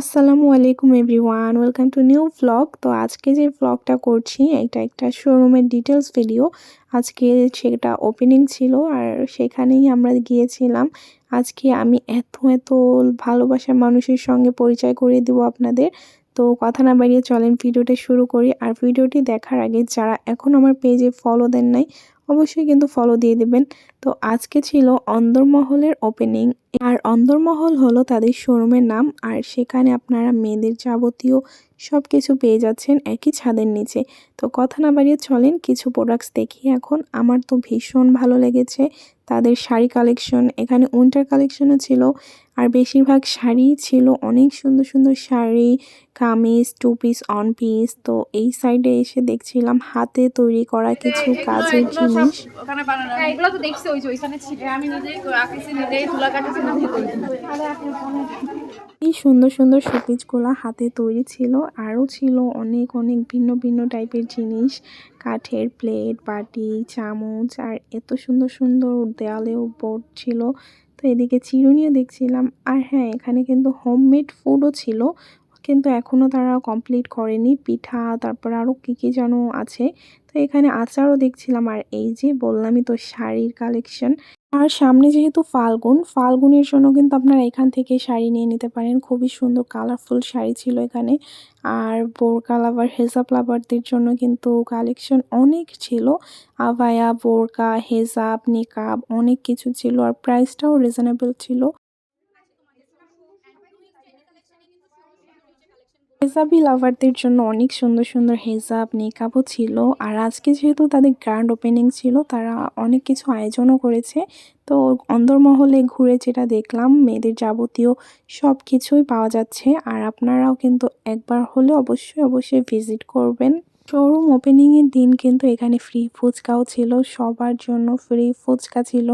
আসসালামু আলাইকুম everyone, welcome to new vlog তো আজকে যে ভ্লগটা করছি, এটা একটা শোরুমের ডিটেলস ভিডিও আজকে সেটা ওপেনিং ছিল আর সেখানেই আমরা গিয়েছিলাম। আজকে আমি এত এত ভালোবাসার মানুষের সঙ্গে পরিচয় করিয়ে দেবো আপনাদের। তো কথা না বাড়িয়ে চলেন, ভিডিওটা শুরু করি। আর ভিডিওটি দেখার আগে যারা এখন আমার পেজে ফলো দেন নাই অবশ্যই কিন্তু ফলো দিয়ে দেবেন। তো আজকে ছিল অন্দরমহলের ওপেনিং আর অন্দরমহল হলো তাদের শোরুমের নাম। আর সেখানে আপনারা মেয়েদের যাবতীয় সব কিছু পেয়ে যাচ্ছেন একই ছাদের নিচে। তো কথা না বাড়িয়ে চলেন কিছু প্রোডাক্টস দেখি এখন। আমার তো ভীষণ ভালো লেগেছে তাদের শাড়ি কালেকশন এখানে উইন্টার কালেকশনও ছিল আর বেশিরভাগ শাড়ি ছিল অনেক সুন্দর সুন্দর sari kameez two piece one piece তো এই সাইডে এসে দেখছিলাম হাতে তৈরি করা কিছু কাজের জিনিস। ওখানে বানানো হ্যাঁ, এগুলো তো দেখছি ওই যে ওইখানে ছিল। আমি নিজেই আঁকেছি নিজেই তুলা কাটেছি নিজেই করেছি। এই সুন্দর সুন্দর শোপিসগুলো হাতে তৈরি ছিল। আরও ছিল অনেক অনেক ভিন্ন ভিন্ন টাইপের জিনিস। কাঠের প্লেট, বাটি, চামচ আর এত সুন্দর সুন্দর দেয়ালেও বোর্ড ছিল। তো এদিকে চিরুনিও দেখছিলাম। আর হ্যাঁ এখানে কিন্তু হোমমেড ফুডও ছিল। কিন্তু এখনও তারা কমপ্লিট করেনি। পিঠা, তারপর আরও কী কী যেন আছে। তো এখানে আচারও দেখছিলাম। আর এই যে বললামই তো শাড়ির কালেকশন। আর সামনে যেহেতু ফাল্গুন, ফাল্গুনের জন্য কিন্তু আপনারা এখান থেকে শাড়ি নিয়ে নিতে পারেন। খুবই সুন্দর কালারফুল শাড়ি ছিল এখানে। আর বোরকা লাভার হেজাব লাভারদের জন্য কিন্তু কালেকশন অনেক ছিল। আভায়া, বোরকা হেজাব নিকাব অনেক কিছু ছিল আর প্রাইসটাও রিজনেবল ছিল। হেজাবি লাভারদের জন্য অনেক সুন্দর সুন্দর হেজাব নিকাবও ছিল। আর আজকে যেহেতু তাদের গ্র্যান্ড ওপেনিং ছিল, তারা অনেক কিছু আয়োজনও করেছে। তো অন্দরমহলে ঘুরে যেটা দেখলাম, মেয়েদের যাবতীয় সব কিছুই পাওয়া যাচ্ছে। আর আপনারাও কিন্তু একবার হলে অবশ্যই অবশ্যই ভিজিট করবেন। শোরুম ওপেনিংয়ের দিন কিন্তু এখানে ফ্রি ফুচকাও ছিল, সবার জন্য ফ্রি ফুচকা ছিল।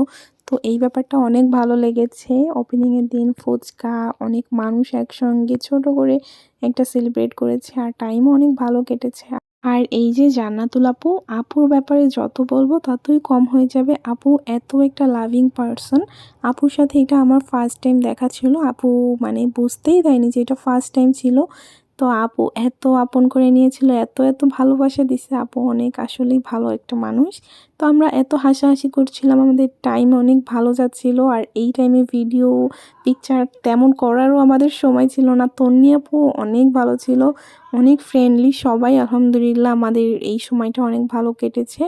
তো এই ব্যাপারটা অনেক ভালো লেগেছে। ওপেনিংয়ের দিন ফুচকা, অনেক মানুষ একসঙ্গে ছোট করে একটা সেলিব্রেট করেছে আর টাইমও অনেক ভালো কেটেছে। আর এই যে জান্নাতুল আপু, আপুর ব্যাপারে যত বলব ততই কম হয়ে যাবে। আপু এত একটা লাভিং পারসন আপুর সাথে এটা আমার ফার্স্ট টাইম দেখা ছিল। আপু মানে বুঝতেই দেয়নি যে এটা ফার্স্ট টাইম ছিল। তো আপু, এত আপন করে নিয়েছিল, এত এত ভালোবাসা দিছে। আপু অনেক আসলেই ভালো একটা মানুষ। তো আমরা এত হাসাহাসি করছিলাম, আমাদের টাইম অনেক ভালো যাচ্ছিল। আর এই টাইমে ভিডিও পিকচার তেমন করারও আমাদের সময় ছিল না। তন্নি আপু অনেক ভালো ছিল, অনেক ফ্রেন্ডলি সবাই, আলহামদুলিল্লাহ আমাদের এই সময়টা অনেক ভালো কেটেছে।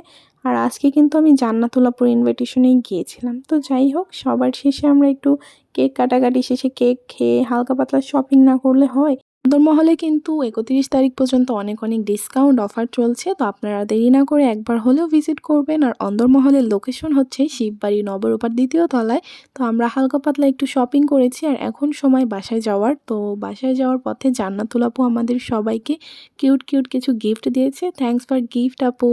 আর আজকে কিন্তু আমি জান্নাতুলাপুর ইনভাইটেশনেই গিয়েছিলাম। তো যাই হোক, সবার শেষে আমরা একটু কেক কাটাকাটি শেষে কেক খেয়ে হালকা পাতলা শপিং না করলে হয় অন্দরমহলে কিন্তু একত্রিশ তারিখ পর্যন্ত অনেক অনেক ডিসকাউন্ট অফার চলছে, তো আপনারা দেরি না করে একবার হলেও ভিজিট করবেন। আর অন্দরমহলের লোকেশন হচ্ছে শিববাড়ি নবরূপার দ্বিতীয় তলায়, তো আমরা হালকা পাতলা একটু শপিং করেছি আর এখন সময় বাসায় যাওয়ার। তো বাসায় যাওয়ার পথে জান্নাতুল আপু আমাদের সবাইকে কিউট কিউট কিছু গিফট দিয়েছে। থ্যাংকস ফর গিফট আপু।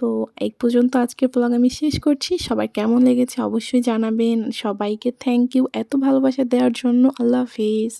তো এই পর্যন্ত আজকের ব্লগ আমি শেষ করছি। সবাই কেমন লেগেছে অবশ্যই জানাবেন। সবাইকে থ্যাংক ইউ এত ভালোবাসা দেওয়ার জন্য। আল্লাহ হাফিজ।